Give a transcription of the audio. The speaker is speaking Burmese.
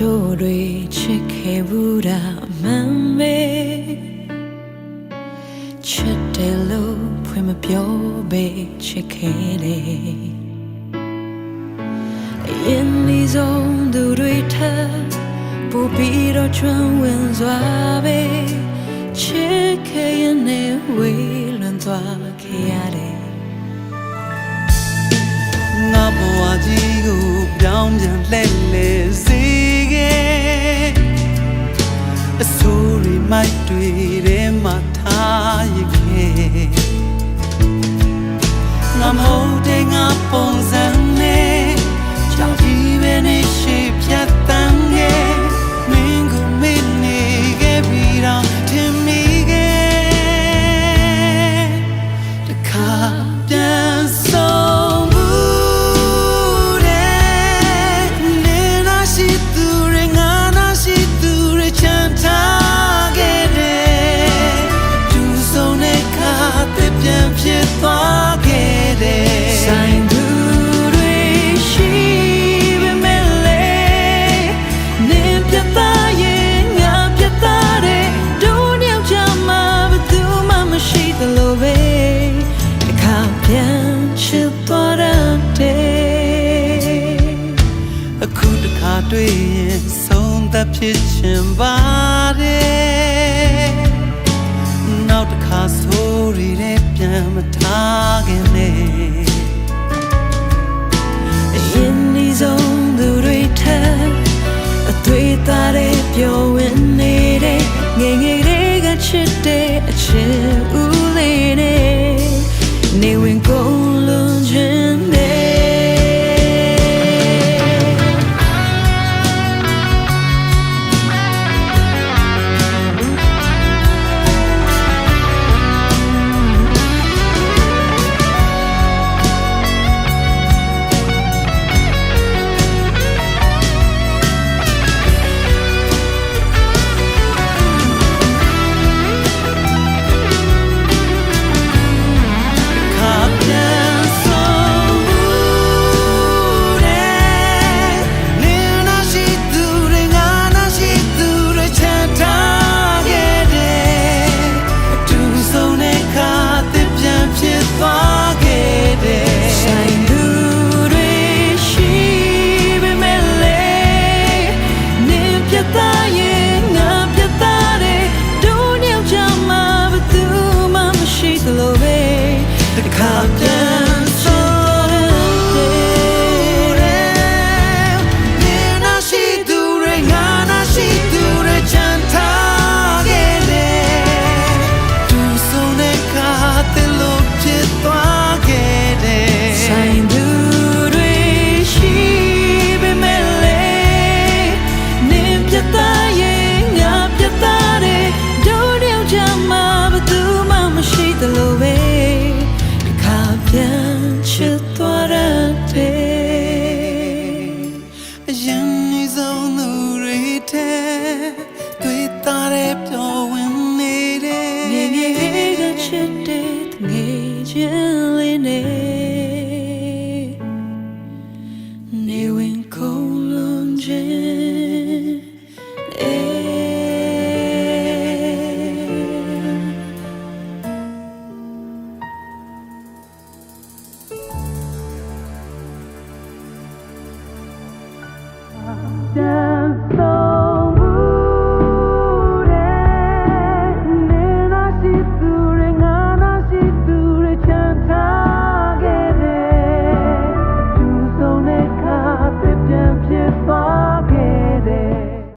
တို့တွေချစ်ခဲ့ဘူးတာအမှန်ပဲချစ်တယ်လို့ဖွင့်မပြောပဲချစ်ခဲ့တယ်အရင်ဒီဆုံးသူတွေထပ်ပို့ပြီးတော့ချွမ်းဝင်စွာပဲချစ်ခဲ့ရင်နဲ့ဝေးလွန်သွားခဲ့ရတယ် ရီမိုက်တွေထဲမှာထားရခဲ့ငါမဟုတ်တဲ့ငါပုံစံနဲ့ကြောက်ကြီးပဲနေရှိဖြတ်တန်းခဲ့မင်းကိုမေ့နေခဲ့ပြီးတော့ထင်မိခဲ့တခါပြန်ဆုံး စ်ချင်ပါတယ်နောက်တစ်ခါဆိုရီတဲ့ပြန်မထားခင်နဲ့အရင်ဒီဆုံးသူတွေထက်အသွေးသားတဲ့ပျော်ဝင်နေတဲ့ငယ်ငယ် 觉。